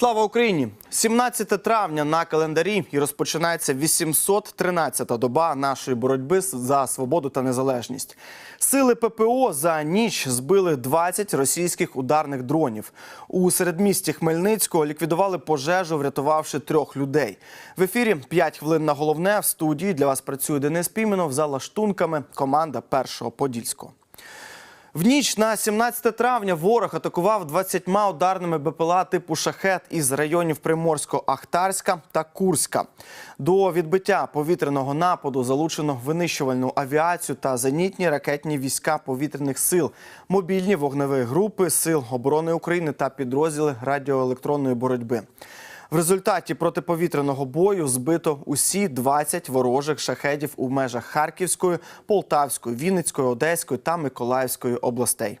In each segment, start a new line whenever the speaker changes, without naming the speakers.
Слава Україні! 17 травня на календарі і розпочинається 813-та доба нашої боротьби за свободу та незалежність. Сили ППО за ніч збили 20 російських ударних дронів. У середмісті Хмельницького ліквідували пожежу, врятувавши трьох людей. В ефірі 5 хвилин на головне. В студії для вас працює Денис Піменов за лаштунками. Команда першого подільського. В ніч на 17 травня ворог атакував 20 ударними БПЛА типу шахет із районів Приморсько-Ахтарська та Курська. До відбиття повітряного нападу залучено винищувальну авіацію та зенітні ракетні війська повітряних сил, мобільні вогневі групи сил оборони України та підрозділи радіоелектронної боротьби. В результаті протиповітряного бою збито усі 20 ворожих шахедів у межах Харківської, Полтавської, Вінницької, Одеської та Миколаївської областей.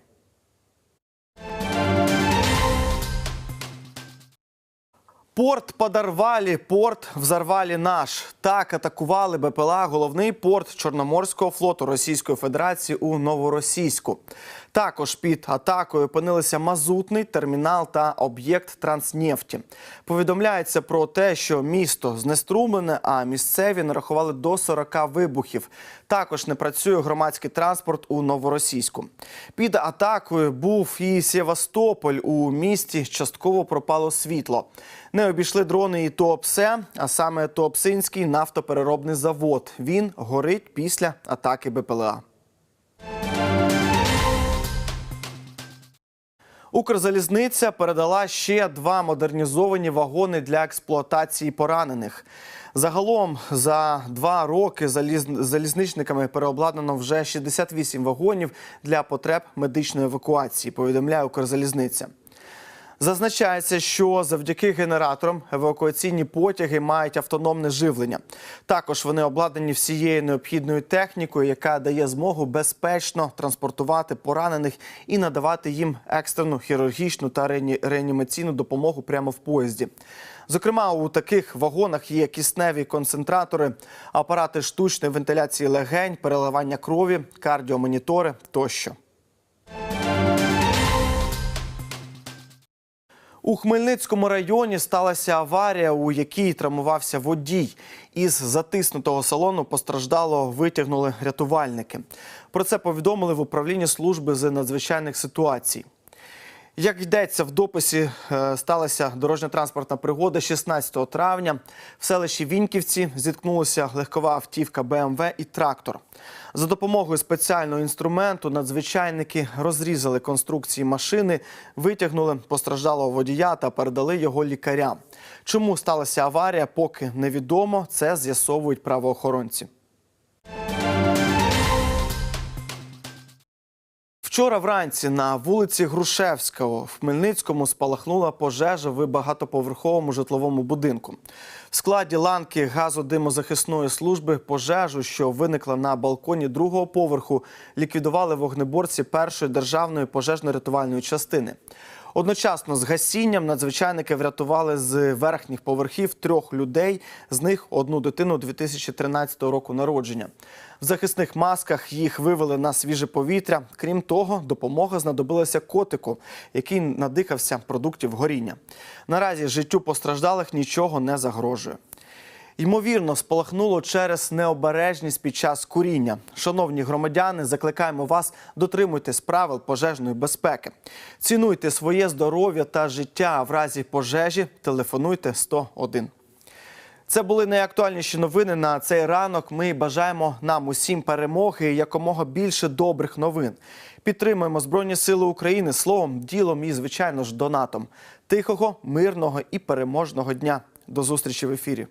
Порт подорвали, порт взорвали наш. Так атакували БПЛА головний порт Чорноморського флоту Російської Федерації у Новоросійську. Також під атакою опинилися мазутний термінал та об'єкт Транснефті. Повідомляється про те, що місто знеструмлене, а місцеві нарахували до 40 вибухів. Також не працює громадський транспорт у Новоросійську. Під атакою був і Севастополь. У місті частково пропало світло. Не обійшли дрони і Туопсе, а саме Туопсинський нафтопереробний завод. Він горить після атаки БПЛА. Укрзалізниця передала ще два модернізовані вагони для експлуатації поранених. Загалом за два роки заліз... залізничниками переобладнано вже 68 вагонів для потреб медичної евакуації. Повідомляє Укрзалізниця. Зазначається, що завдяки генераторам евакуаційні потяги мають автономне живлення. Також вони обладнані всією необхідною технікою, яка дає змогу безпечно транспортувати поранених і надавати їм екстрену хірургічну та реані- реанімаційну допомогу прямо в поїзді. Зокрема, у таких вагонах є кисневі концентратори, апарати штучної вентиляції легень, переливання крові, кардіомонітори тощо. У Хмельницькому районі сталася аварія, у якій травмувався водій. Із затиснутого салону постраждало витягнули рятувальники. Про це повідомили в управлінні служби з надзвичайних ситуацій. Як йдеться в дописі, е, сталася дорожньо-транспортна пригода 16 травня. В селищі Віньківці зіткнулися легкова автівка БМВ і трактор. За допомогою спеціального інструменту надзвичайники розрізали конструкції машини, витягнули постраждалого водія та передали його лікарям. Чому сталася аварія, поки невідомо. Це з'ясовують правоохоронці. Вчора вранці на вулиці Грушевського в Хмельницькому спалахнула пожежа в багатоповерховому житловому будинку. В складі ланки газодимозахисної служби пожежу, що виникла на балконі другого поверху, ліквідували вогнеборці першої державної пожежно-рятувальної частини. Одночасно з гасінням надзвичайники врятували з верхніх поверхів трьох людей, з них одну дитину 2013 року народження. В захисних масках їх вивели на свіже повітря. Крім того, допомога знадобилася котику, який надихався продуктів горіння. Наразі життю постраждалих нічого не загрожує. Ймовірно, спалахнуло через необережність під час куріння. Шановні громадяни, закликаємо вас дотримуйтесь правил пожежної безпеки. Цінуйте своє здоров'я та життя. В разі пожежі телефонуйте 101. Це були найактуальніші новини на цей ранок. Ми бажаємо нам усім перемоги і якомога більше добрих новин. Підтримуємо Збройні Сили України словом, ділом і, звичайно ж, донатом. Тихого, мирного і переможного дня. До зустрічі в ефірі.